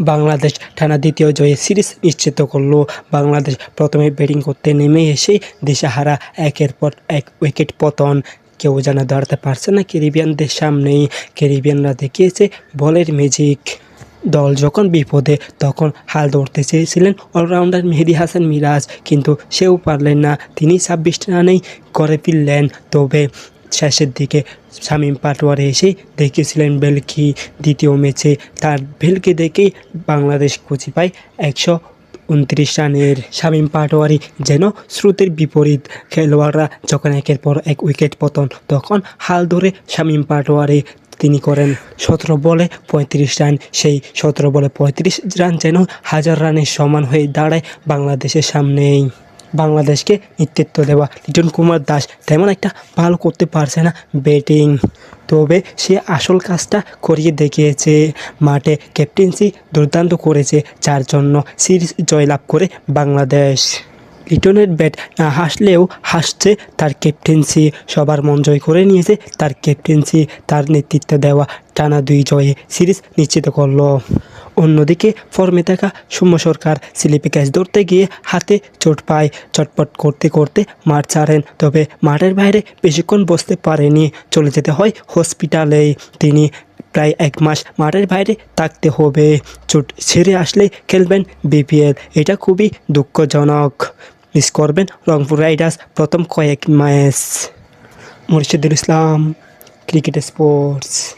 বাংলাদেশ টানা দ্বিতীয় জয়ে সিরিজ নিশ্চিত করল। বাংলাদেশ প্রথমে ব্যাটিং করতে নেমে এসেই দিশাহারা একের পর এক উইকেট পতন। কেউ যেন দাঁড়াতে পারছে না ক্যারিবিয়ানদের সামনেই। ক্যারিবিয়ানরা দেখিয়েছে বলের ম্যাজিক। দল যখন বিপদে, তখন হাল ধরতে চেয়েছিলেন অলরাউন্ডার মেহেদি হাসান মিরাজ, কিন্তু সেও পারলেন না। তিনি ছাব্বিশ রানেই করে ফিরলেন। তবে শেষের দিকে শামীম পাটোয়ারি এসে দেখিয়েছিলেন বেলকি দ্বিতীয় ম্যাচে। তার বেলকে দেখেই বাংলাদেশ কুচি পায় একশো উনত্রিশ রানের। শামীম পাটোয়ারি যেন স্রোতের বিপরীত খেলোয়াড়রা যখন একের পর এক উইকেট পতন, তখন হাল ধরে শামীম পাটোয়ারি তিনি করেন সতেরো বলে পঁয়ত্রিশ রান। সেই সতেরো বলে পঁয়ত্রিশ রান যেন হাজার রানের সমান হয়ে দাঁড়ায় বাংলাদেশের সামনেই। বাংলাদেশকে নেতৃত্ব দেওয়া লিটন কুমার দাস তেমন একটা ভালো করতে পারছে না ব্যাটিং। তবে সে আসল কাজটা করিয়ে দেখিয়েছে। মাঠে ক্যাপ্টেন্সি দুর্দান্ত করেছে, যার জন্য সিরিজ জয়লাভ করে বাংলাদেশ। লিটনের ব্যাট না হাসলেও হাসছে তার ক্যাপ্টেন্সি। সবার মন জয় করে নিয়েছে তার ক্যাপ্টেন্সি। তার নেতৃত্ব দেওয়া টানা দুই জয়ে সিরিজ নিশ্চিত করল। অন্যদিকে ফর্মে থাকা সৌম্য সরকার স্লিপে ক্যাচ ধরতে গিয়ে হাতে চোট পায়। চটপট করতে করতে মাঠ ছাড়েন, তবে মাঠের বাইরে বেশিক্ষণ বসতে পারেনি। চলে যেতে হয় হসপিটালেই তিনি প্রায় এক মাস মাঠের বাইরে থাকতে হবে। চোট ছেড়ে আসলে খেলবেন বিপিএল। এটা খুবই দুঃখজনক। মিস করবেন রংপুর রাইডার্স প্রথম কয়েক match. Murshidul Islam, cricket sports.